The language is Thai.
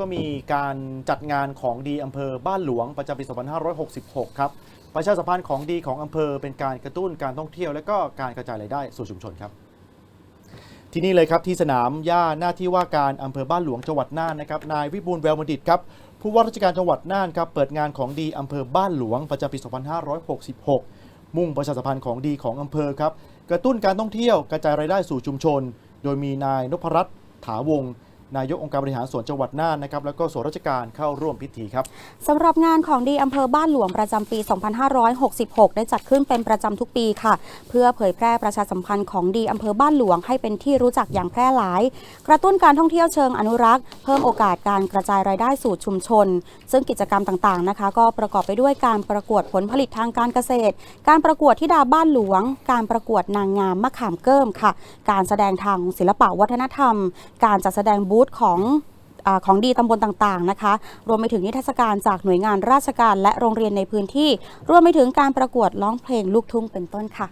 ก็มีการจัดงานของดีอำเภอบ้านหลวงประจำปี 2566 ครับ ประชาสัมพันธ์ของดีของอำเภอเป็นการกระตุ้นการท่องเที่ยว และก็การกระจายรายได้สู่ชุมชนครับ ที่นี่เลยครับที่สนามหญ้าหน้าที่ว่าการอำเภอบ้านหลวงจังหวัดน่านนะครับนายวิบูลแววมดิตครับผู้ว่าราชการจังหวัดน่านครับเปิดงานของดีอำเภอบ้านหลวงประจำปี 2566 มุ่งประชาสัมพันธ์ของดีของอำเภอครับกระตุ้นการท่องเที่ยวกระจายรายได้สู่ชุมชน โดยมีนายนพรัตน์ถาวงศ์ นายกองค์การบริหารส่วนจังหวัดน่านนะครับแล้วก็ส่วนราชการเข้าร่วมพิธีครับสำหรับงานของดีอำเภอบ้านหลวงประจำปี 2566 ได้จัดขึ้นเป็นประจำทุกปีค่ะ เพื่อเผยแพร่ประชาสัมพันธ์ของดีอำเภอบ้านหลวงให้เป็นที่รู้จักอย่างแพร่หลาย กระตุ้นการท่องเที่ยวเชิงอนุรักษ์ เพิ่มโอกาสการกระจายรายได้สู่ชุมชน ซึ่งกิจกรรมต่างๆนะคะ ก็ประกอบไปด้วยการประกวดผลผลิตทางการเกษตร การประกวดที่ดาบ้านหลวง การประกวดนางงามมะขามเกิมค่ะ การแสดงทางศิลปะวัฒนธรรม การจัดแสดงบูธของอของดีตำบลต่างๆนะคะ รวมไปถึงนิทรรศการจากหน่วยงานราชการและโรงเรียนในพื้นที่ รวมไปถึงการประกวดร้องเพลงลูกทุ่งเป็นต้นค่ะ